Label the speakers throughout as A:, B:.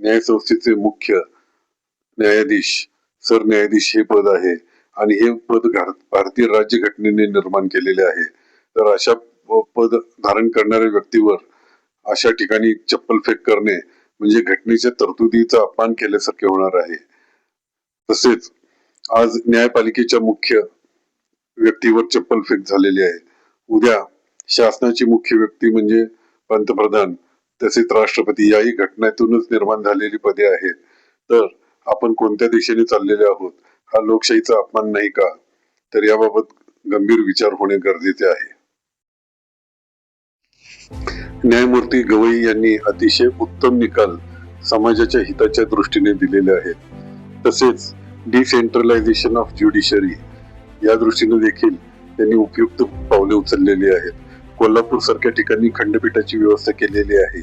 A: न्यायसंस्थेचे मुख्य न्यायाधीश सरन्यायाधीश हे पद आहे. आणि हे पद भारतीय राज्यघटनेने निर्माण केलेले आहे. तर अशा पद धारण करणाऱ्या व्यक्तीवर अशा ठिकाणी चप्पल फेक करणे म्हणजे घटनेच्या तरतुदीचा अपमान केल्यासारखे होणार आहे. तसेच आज न्यायपालिकेच्या मुख्य व्यक्तीवर चप्पल फेक झालेली आहे. उद्या शासनाची मुख्य व्यक्ती म्हणजे पंतप्रधान तसेच राष्ट्रपती याही घटनेतूनच निर्माण झालेली पदे आहेत. तर आपण कोणत्या दिशेने चाललेले आहोत? हा लोकशाहीचा अपमान नाही का? तर याबाबत गंभीर विचार होणे गरजेचे आहे. न्यायमूर्ती गवई यांनी अतिशय उत्तम निकाल समाजाच्या हिताच्या दृष्टीने दिलेले आहेत. तसेच डिसेंट्रलायझेशन ऑफ ज्युडिशरी या दृष्टीने देखील त्यांनी उपयुक्त पावले उचललेली आहेत. कोल्हापूर सारख्या ठिकाणी खंडपीठाची व्यवस्था केलेली आहे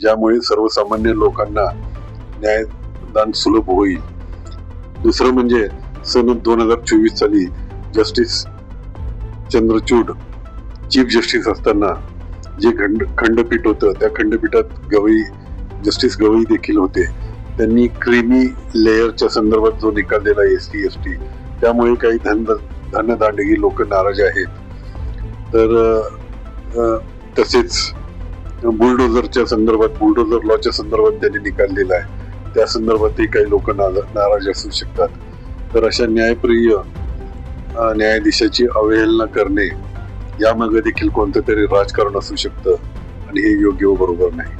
A: ज्यामुळे सर्वसामान्य लोकांना न्यायदान सुलभ होईल. दुसरं म्हणजे सन दोन हजार चोवीस साली जस्टिस चंद्रचूड चीफ जस्टिस असताना जे खंड खंडपीठ होतं त्या खंडपीठात गवई जस्टिस गवई देखील होते. त्यांनी क्रिमी लेअरच्या संदर्भात जो निकाल दिला एस टी एस टी त्यामुळे काही धन धनदांडगी लोक नाराज आहेत. तर तसेच बुलडोझरच्या संदर्भात बुलडोझर लॉच्या संदर्भात त्यांनी निकाल दिला आहे. त्या संदर्भातही काही लोक नाराज असू शकतात. तर अशा न्यायप्रिय न्यायाधीशाची अवहेलना करणे यामागे देखील कोणतं तरी राजकारण असू शकतं आणि हे योग्य व बरोबर नाही.